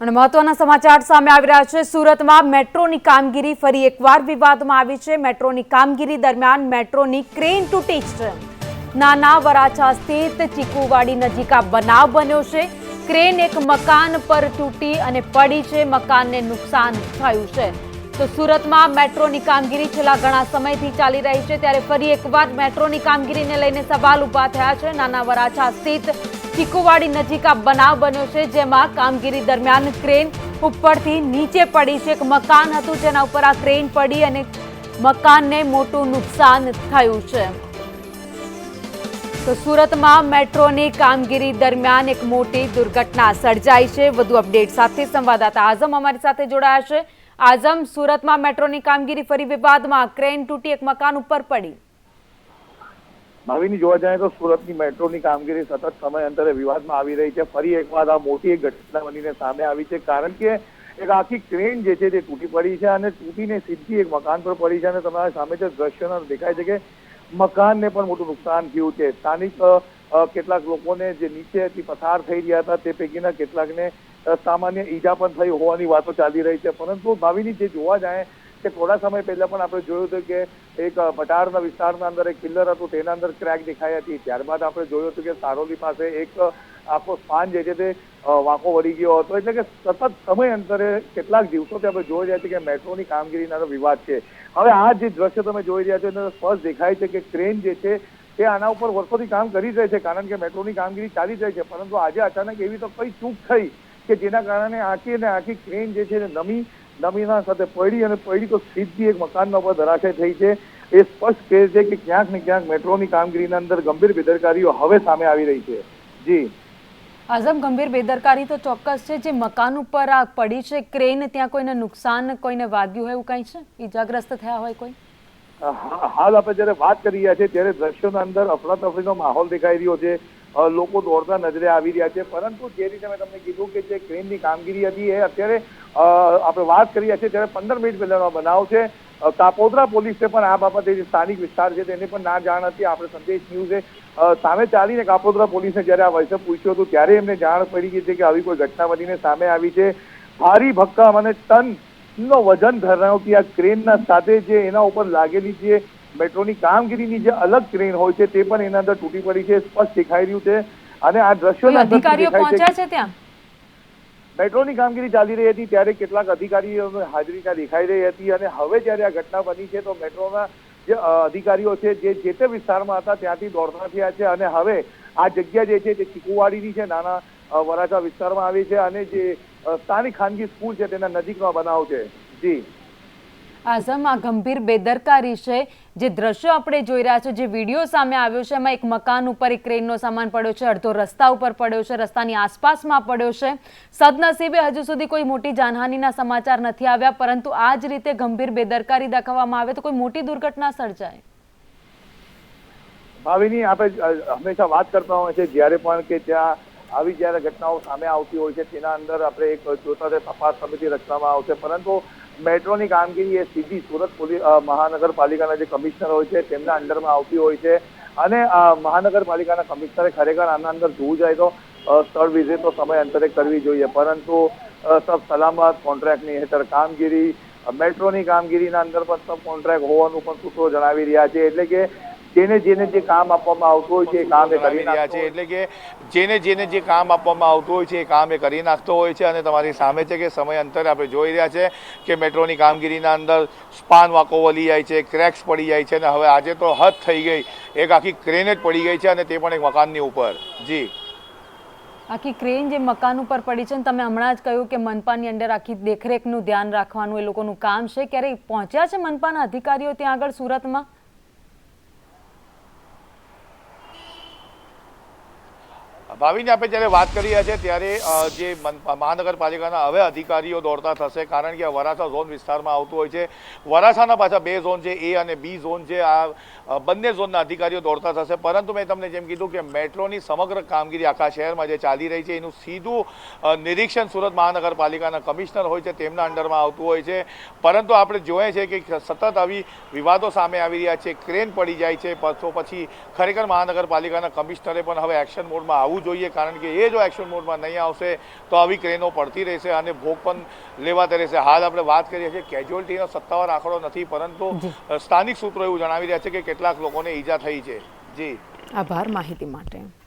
અને મહત્વના સમાચાર સામે આવી રહ્યા છે. સુરતમાં મેટ્રોની કામગીરી ફરી એકવાર વિવાદમાં આવી છે. મેટ્રોની કામગીરી દરમિયાન મેટ્રોની ક્રેન તૂટી છે. નાના વરાછા સ્થિત ચીકુવાડી નજીક આ બનાવ બન્યો છે. ક્રેન એક મકાન પર તૂટી અને પડી છે. મકાનને નુકસાન થયું છે. તો સુરતમાં મેટ્રોની કામગીરી છેલ્લા ઘણા સમયથી ચાલી રહી છે. ત્યારે ફરી એકવાર મેટ્રોની કામગીરીને લઈને સવાલ ઊભા થયા છે. નાના વરાછા સ્થિત ચીકુવાડી નજીક આ બનાવ બન્યો છે, જેમાં કામગીરી દરમિયાન ક્રેન ઉપરથી નીચે પડી છે. એક મકાન હતું જેના ઉપર આ ક્રેન પડી અને મકાનને મોટું નુકસાન થયું છે. તો સુરતમાં મેટ્રોની કામગીરી દરમિયાન એક મોટી દુર્ઘટના સર્જાઈ છે. વધુ અપડેટ સાથે સંવાદદાતા આઝમ અમારી સાથે જોડાયા છે. આઝમ, સુરતમાં મેટ્રોની કામગીરી ફરી વિવાદમાં ક્રેન તૂટી, એક મકાન ઉપર પડી. ભાવિની જોવા જાય તો સુરતની મેટ્રોની કામગીરી સતત સમય અંતરે વિવાદમાં આવી રહી છે. ફરી એકવાર આ મોટી એક ઘટના બનીને સામે આવી છે. કારણ કે એક આખી ક્રેન જે છે તે તૂટી પડી છે અને તૂટીને સીધી એક મકાન પર પડી છે અને તમારા સામે જે દ્રશ્યના દેખાય છે કે મકાનને પણ મોટું નુકસાન થયું છે. સ્થાનિક કેટલાક લોકોને જે નીચેથી પસાર થઈ રહ્યા હતા તે પૈકીના કેટલાકને સામાન્ય ઈજા પણ થઈ હોવાની વાતો ચાલી રહી છે. પરંતુ ભાવિની જે જોવા જાય કે થોડા સમય પહેલા પણ આપણે જોયું હતું કે એક અ, વિસ્તારના અંદર એક કિલ્લર હતું તેના અંદર ક્રેક દેખાઈ હતી. ત્યારબાદ આપણે જોયું હતું કે સારોલી પાસે એક આખો સ્પાન જે છે તે વાંકો વળી ગયો હતો. એટલે કે સતત સમય અંતરે કેટલાક દિવસોથી આપણે જોઈ રહ્યા છીએ કે મેટ્રોની કામગીરીના વિવાદ છે. હવે આ જે દ્રશ્ય તમે જોઈ રહ્યા છો એના સ્પષ્ટ દેખાય છે કે ક્રેન જે છે તે આના ઉપર વર્ષોથી કામ કરી રહી છે કારણ કે મેટ્રોની કામગીરી ચાલી રહી છે. પરંતુ આજે અચાનક એવી તો કઈ ચૂક થઈ કે જેના કારણે આખી અને આખી ક્રેન જે છે નમી નમીના સાથે પડી અને પડી તો સીધી એક મકાનના ઉપર ધરાશય થઈ છે. એ સ્પષ્ટ કહે છે કે ક્યાંક ને ક્યાંક મેટ્રોની કામગીરીના અંદર ગંભીર બેદરકારીઓ હવે સામે આવી રહી છે. જી. આઝમ ગંભીર બેદરકારી તો ચોક્કસ છે. જે મકાન ઉપર આ પડી છે ક્રેન ત્યાં કોઈને નુકસાન કોઈને વાગ્યું હોય એવું કંઈ છે? ઈજાગ્રસ્ત થયા હોય કોઈ? હાલ આપણે જયારે વાત કરી રહ્યા છીએ ત્યારે દ્રશ્યોના અંદર અફરાતફરીનો માહોલ દેખાઈ રહ્યો છે. લોકો દોડતા નજરે આવી રહ્યા છે. પરંતુ જે રીતે મેં તમને કીધું કે જે ક્રેનની કામગીરી હતી એ અત્યારે આપણે વાત કરી રહ્યા છીએ ત્યારે પંદર મિનિટ પહેલાનો બનાવ છે. કાપોદરા પોલીસે પણ આ બાબતે જે સ્થાનિક વિસ્તાર છે તેને પણ ના જાણ હતી. આપણે સંદેશ ન્યૂઝે સામે ચાલીને કાપોદરા પોલીસને જ્યારે આ વર્ષે પૂછ્યું હતું, ત્યારે એમને જાણ પડી ગઈ છે કે આવી કોઈ ઘટના બનીને સામે આવી છે. ભારી ભક્કમ અને ટન નો વજન ધરાવતી આ ક્રેનના સાથે જે એના ઉપર લાગેલી જે મેટ્રોની કામગીરીની જે અલગ ક્રેન હોય છે તે પણ એના અંદર તૂટી પડી છે સ્પષ્ટ દેખાઈ રહ્યું છે અને આ દ્રશ્યો અધિકારીઓ પહોંચ્યા છે ત્યાં? મેટ્રોની કામગીરી ચાલી રહી હતી ત્યારે કેટલાક અધિકારીઓ હાજરી ત્યાં દેખાઈ રહી હતી અને હવે જ્યારે આ ઘટના બની છે તો મેટ્રોના જે અધિકારીઓ છે જે જે તે વિસ્તારમાં હતા ત્યાંથી દોડતા થયા છે અને હવે આ જગ્યા જે છે તે ચીકુવાડીની છે નાના વરાછા વિસ્તારમાં આવી છે અને જે સ્થાનિક ખાનગી સ્કૂલ છે તેના નજીકનો બનાવ છે. જી. આઝમ આ ગંભીર બેદરકારી છે. જે દ્રશ્યો આપણે જોઈ રહ્યા છો જે વીડિયો સામે આવ્યો છે, એમાં એક મકાન ઉપર, એક ક્રેનનો સામાન પડ્યો છે, અડધો રસ્તા ઉપર પડ્યો છે, રસ્તાની આસપાસમાં પડ્યો છે. સદનસીબે હજુ સુધી કોઈ મોટી જાનહાનિના સમાચાર નથી આવ્યા, પરંતુ આ જ રીતે ગંભીર બેદરકારી દાખવવામાં આવે તો કોઈ મોટી દુર્ઘટના સર્જાય. ભાવિની, આપણે હંમેશા વાત કરતા હોય છે જ્યારે પણ કે ત્યાં આવી જ્યારે ઘટનાઓ સામે આવતી હોય છે, તેના અંદર આપણે એક જોતા તપાસ સમિતિ રચવામાં આવશે. પરંતુ મેટ્રોની કામગીરી એ સીધી સુરત મહાનગરપાલિકાના જે કમિશનર હોય છે, તેમના અંડરમાં આવતી હોય છે. અને મહાનગરપાલિકાના કમિશનરે ખરેખર આના અંદર જોવું જાય તો સ્થળ વિઝિટ તો સમય અંતરે કરવી જોઈએ. પરંતુ સબ સલામત કોન્ટ્રાક્ટની હેઠળ કામગીરી મેટ્રોની કામગીરીના અંદર પણ સબ કોન્ટ્રાક્ટ હોવાનું પણ સૂત્રો જણાવી રહ્યા છે. એટલે કે જેને જેને જે કામ આપવામાં આવતું હોય છે એ કામ એ કરી રહ્યા છે એટલે કે જેને જેને જે કામ આપવામાં આવતું હોય છે એ કામ એ કરી નાખતો હોય છે અને તમારી સામે છે કે સમય અંતરે આપણે જોઈ રહ્યા છે કે મેટ્રોની કામગીરીના અંદર સ્પાન વાકો વળી જાય છે ક્રેક્સ પડી જાય છે અને હવે આજે તો હદ થઈ ગઈ. એક આખી ક્રેન જ પડી ગઈ છે અને તે પણ એક મકાનની ઉપર. જી. આખી ક્રેન જે મકાન ઉપર પડી છે ને તમે હમણાં જ કહ્યું કે મનપાની અંદર આખી દેખરેખનું ધ્યાન રાખવાનું એ લોકોનું કામ છે. ક્યારેય પહોંચ્યા છે મનપાના અધિકારીઓ ત્યાં આગળ સુરતમાં? ભાવિને આપણે જ્યારે વાત કરી રહ્યા છે ત્યારે જે મહાનગરપાલિકાના હવે અધિકારીઓ દોડતા થશે, કારણ કે વરાછા ઝોન વિસ્તારમાં આવતું હોય છે. વરાછાના પાછા બે ઝોન છે, એ અને બી ઝોન છે. આ બંને ઝોનના અધિકારીઓ દોડતા થશે. પરંતુ મેં તમને જેમ કીધું કે મેટ્રોની સમગ્ર કામગીરી આખા શહેરમાં જે ચાલી રહી છે, એનું સીધું નિરીક્ષણ સુરત મહાનગરપાલિકાના કમિશનર હોય છે, તેમના અંડરમાં આવતું હોય છે. પરંતુ આપણે જોઈએ છે કે સતત આવી વિવાદો સામે આવી રહ્યા છે. ક્રેન પડી જાય છે. પછી ખરેખર મહાનગરપાલિકાના કમિશનરે પણ હવે એક્શન મોડમાં આવવું જોઈએ કારણ કે એ જો એક્શન મોડમાં નહીં આવશે તો આવી ક્રેનો પડતી રહેશે અને ભોગ પણ લેવાતા રહેશે. હાલ આપણે વાત કરીએ છીએ કેજ્યુઅલ્ટીનો સત્તાવાર આંકડો નથી પરંતુ સ્થાનિક સૂત્રો એવું જણાવી રહ્યા છે કે કેટલાક લોકોને ઈજા થઈ છે. જી. આભાર માહિતી માટે.